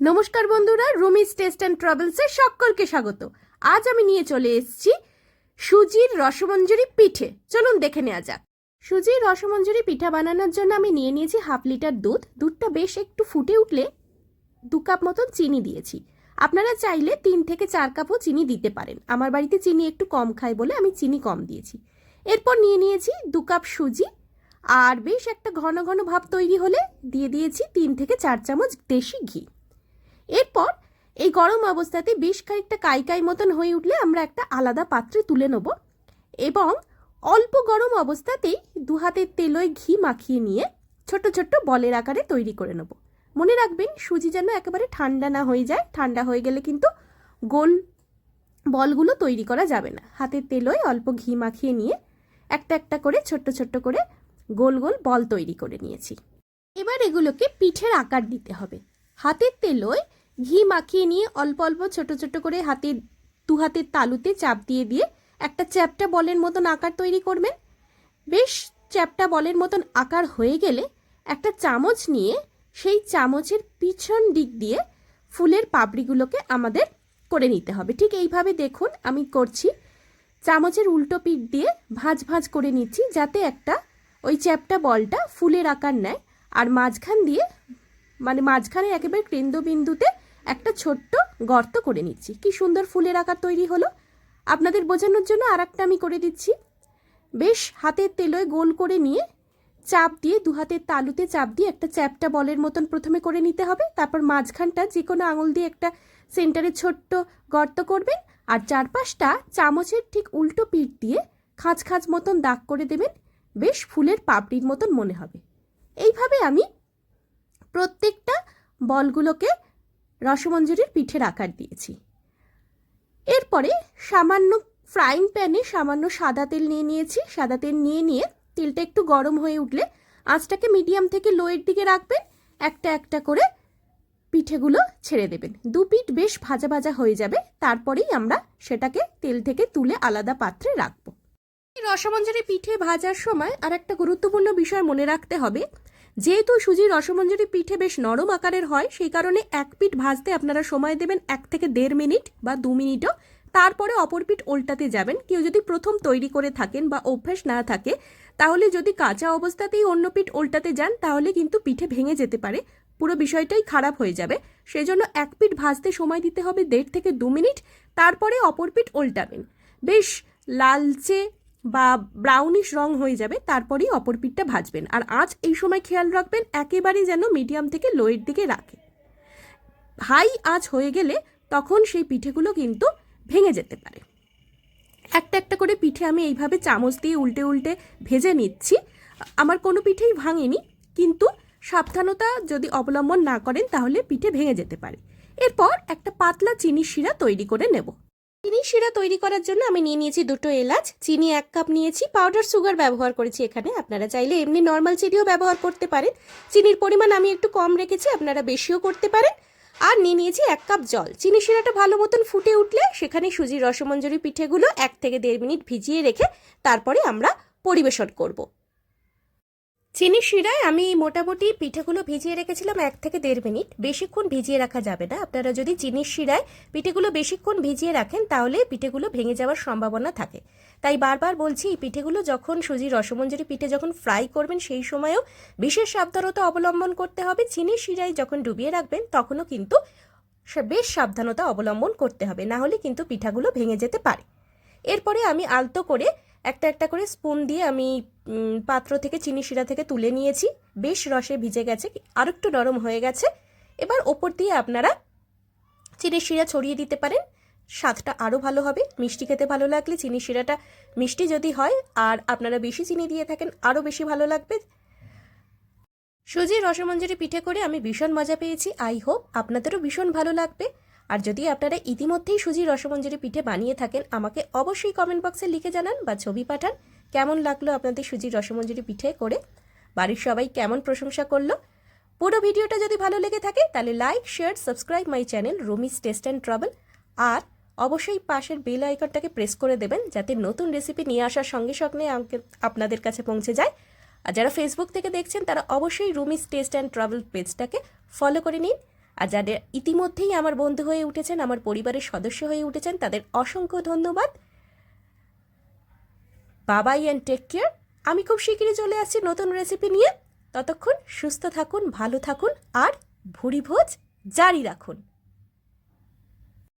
নমস্কার বন্ধুরা, রুমিস test and ট্রাভেলসে সকলকে স্বাগত। আজ আমি নিয়ে চলে এসেছি সুজির রসমঞ্জুরি পিঠে। চলুন দেখে নেওয়া যাক। সুজির রসমঞ্জুরি পিঠা বানানোর জন্য আমি নিয়ে নিয়েছি হাফ লিটার দুধ। দুধটা বেশ একটু ফুটে উঠলে দু কাপ মতন চিনি দিয়েছি। আপনারা চাইলে তিন থেকে চার কাপও চিনি দিতে পারেন। আমার বাড়িতে চিনি একটু কম খায় বলে আমি চিনি কম দিয়েছি। এরপর নিয়ে নিয়েছি দু কাপ সুজি। আর বেশ একটা ঘন ঘন ভাব তৈরি হলে দিয়ে দিয়েছি তিন থেকে চার চামচ দেশি ঘি। এরপর এই গরম অবস্থাতে বেশ খানিকটা কাইকাই মতন হয়ে উঠলে আমরা একটা আলাদা পাত্রে তুলে নেব এবং অল্প গরম অবস্থাতেই দু হাতের ঘি মাখিয়ে নিয়ে ছোট ছোট্ট বলের আকারে তৈরি করে নেব। মনে রাখবেন, সুজি যেন একেবারে ঠান্ডা না হয়ে যায়। ঠান্ডা হয়ে গেলে কিন্তু গোল বলগুলো তৈরি করা যাবে না। হাতের তেলোয় অল্প ঘি মাখিয়ে নিয়ে একটা একটা করে ছোট্ট ছোট্ট করে গোল গোল বল তৈরি করে নিয়েছি। এবার এগুলোকে পিঠের আকার দিতে হবে। হাতের তেলোয় ঘি মাখিয়ে নিয়ে অল্প অল্প ছোট ছোট করে হাতে, দু হাতের তালুতে চাপ দিয়ে দিয়ে একটা চ্যাপটা বলের মতন আকার তৈরি করবেন। বেশ চ্যাপটা বলের মতন আকার হয়ে গেলে একটা চামচ নিয়ে সেই চামচের পিছন দিক দিয়ে ফুলের পাপড়িগুলোকে আমাদের করে নিতে হবে। ঠিক এইভাবে দেখুন আমি করছি। চামচের উল্টো পিঠ দিয়ে ভাঁজ ভাঁজ করে নিচ্ছি যাতে একটা ওই চ্যাপটা বলটা ফুলের আকার নেয়। আর মাঝখান দিয়ে মানে মাঝখানে একেবারে কেন্দ্রবিন্দুতে একটা ছোট্ট গর্ত করে নিচ্ছি। কি সুন্দর ফুলের আকার তৈরি হলো। আপনাদের বোঝানোর জন্য আর একটা আমি করে দিচ্ছি। বেশ, হাতের তেলোয় গোল করে নিয়ে চাপ দিয়ে দু হাতের তালুতে চাপ দিয়ে একটা চ্যাপটা বলের মতন প্রথমে করে নিতে হবে। তারপর মাঝখানটা যে কোনো আঙুল দিয়ে একটা সেন্টারে ছোট্ট গর্ত করবেন আর চারপাশটা চামচের ঠিক উল্টো পিঠ দিয়ে খাঁজ খাঁজ মতন দাগ করে দেবেন। বেশ, ফুলের পাপড়ির মতন মনে হবে। এইভাবে আমি প্রত্যেকটা বলগুলোকে রসমঞ্জুরির পিঠের আকার দিয়েছি। এরপরে সামান্য ফ্রাইং প্যানে সামান্য সাদা তেল নিয়ে নিয়েছি। সাদা তেল নিয়ে নিয়ে তেলটা একটু গরম হয়ে উঠলে আঁচটাকে মিডিয়াম থেকে লোয়ের দিকে রাখবেন। একটা একটা করে পিঠেগুলো ছেড়ে দেবেন। দু পিঠ বেশ ভাজা ভাজা হয়ে যাবে। তারপরেই আমরা সেটাকে তেল থেকে তুলে আলাদা পাত্রে রাখব। রসমঞ্জরি পিঠে ভাজার সময় আর একটা গুরুত্বপূর্ণ বিষয় মনে রাখতে হবে। যেহেতু সুজির রসমঞ্জরি পিঠে বেশ নরম আকারের হয়, সেই কারণে এক পিঠ ভাজতে আপনারা সময় দেবেন এক থেকে দেড় মিনিট বা দু মিনিটও। তারপরে অপর পিঠ উল্টাতে যাবেন। কেউ যদি প্রথম তৈরি করে থাকেন বা অভ্যেস না থাকে, তাহলে যদি কাঁচা অবস্থাতেই অন্য পিঠ উল্টাতে যান, তাহলে কিন্তু পিঠে ভেঙে যেতে পারে। পুরো বিষয়টাই খারাপ হয়ে যাবে। সেই জন্য এক পিঠ ভাজতে সময় দিতে হবে দেড় থেকে দু মিনিট। তারপরে অপর পিঠ উল্টাবেন। বেশ লালচে বা ব্রাউনিশ রং হয়ে যাবে, তারপরেই অপর পিঠটা ভাজবেন। আর আজ এই সময় খেয়াল রাখবেন, একেবারেই যেন মিডিয়াম থেকে লোয়ের দিকে রাখে। হাই আঁচ হয়ে গেলে তখন সেই পিঠেগুলো কিন্তু ভেঙে যেতে পারে। একটা একটা করে পিঠে আমি এইভাবে চামচ দিয়ে উল্টে উল্টে ভেজে নিচ্ছি। আমার কোনো পিঠেই ভাঙেনি, কিন্তু সাবধানতা যদি অবলম্বন না করেন তাহলে পিঠে ভেঙে যেতে পারে। এরপর একটা পাতলা চিনি শিরা তৈরি করে নেব। চিনি শিরা তৈরি করার জন্য আমি নিয়ে নিয়েছি দুটো এলাচ, চিনি এক কাপ নিয়েছি পাউডার সুগার ব্যবহার করেছি এখানে। আপনারা চাইলে এমনি নর্মাল চিনিও ব্যবহার করতে পারেন। চিনির পরিমাণ আমি একটু কম রেখেছি, আপনারা বেশিও করতে পারেন। আর নিয়ে নিয়েছি এক কাপ জল। চিনি শিরাটা ভালো মতন ফুটে উঠলে সেখানে সুজির রসমঞ্জরি পিঠেগুলো এক থেকে দেড় মিনিট ভিজিয়ে রেখে তারপরে আমরা পরিবেশন করব। চিনি শিরায় আমি মোটামুটি পিঠেগুলো ভিজিয়ে রেখেছিলাম এক থেকে দেড় মিনিট। বেশিক্ষণ ভিজিয়ে রাখা যাবে না। আপনারা যদি চিনির শিরায় পিঠেগুলো বেশিক্ষণ ভিজিয়ে রাখেন, তাহলে পিঠেগুলো ভেঙে যাওয়ার সম্ভাবনা থাকে। তাই বারবার বলছি, এই পিঠেগুলো যখন সুজি রসমঞ্জরি পিঠে যখন ফ্রাই করবেন, সেই সময়েও বিশেষ সাবধানতা অবলম্বন করতে হবে। চিনির শিরায় যখন ডুবিয়ে রাখবেন, তখনও কিন্তু বেশ সাবধানতা অবলম্বন করতে হবে। না হলে কিন্তু পিঠাগুলো ভেঙে যেতে পারে। এরপরে আমি আলতো করে একটা একটা করে স্পুন দিয়ে আমি পাত্র থেকে চিনি শিরা থেকে তুলে নিয়েছি। বেশ রসে ভিজে গেছে আর একটু নরম হয়ে গেছে। এবার ওপর দিয়ে আপনারা চিনির শিরা ছড়িয়ে দিতে পারেন। স্বাদটা আরও ভালো হবে। মিষ্টি খেতে ভালো লাগলে চিনি শিরাটা মিষ্টি যদি হয় আর আপনারা বেশি চিনি দিয়ে থাকেন আরও বেশি ভালো লাগবে। সুজির রসমঞ্জরি পিঠে করে আমি ভীষণ মজা পেয়েছি। আই হোপ আপনাদেরও ভীষণ ভালো লাগবে। আর যদি আপনারা ইতিমধ্যেই সুজির রসমঞ্জুরি পিঠে বানিয়ে থাকেন, আমাকে অবশ্যই কমেন্ট বক্সে লিখে জানান বা ছবি পাঠান কেমন লাগল আপনাদের সুজির রসমঞ্জুরি পিঠে করে। বাড়ির সবাই কেমন প্রশংসা করল। পুরো ভিডিওটা যদি ভালো লেগে থাকে, তাহলে like share subscribe my channel Rumi's Taste and Travel আর অবশ্যই পাশের বেল আইকনটাকে প্রেস করে দেবেন, যাতে নতুন রেসিপি নিয়ে আসার সঙ্গে সঙ্গে আপনাদের কাছে পৌঁছে যায়। আর যারা ফেসবুক থেকে দেখছেন, তারা অবশ্যই রুমিস টেস্ট অ্যান্ড ট্রাভেল পেজটাকে ফলো করে নিন। আর যাদের ইতিমধ্যেই আমার বন্ধু হয়ে উঠেছেন, আমার পরিবারের সদস্য হয়ে উঠেছেন, তাদের অসংখ্য ধন্যবাদ। বাবাই অ্যান্ড টেক কেয়ার। আমি খুব শিগগিরই চলে আসছি নতুন রেসিপি নিয়ে। ততক্ষণ সুস্থ থাকুন, ভালো থাকুন, আর ভুড়ি ভোজ জারি রাখুন।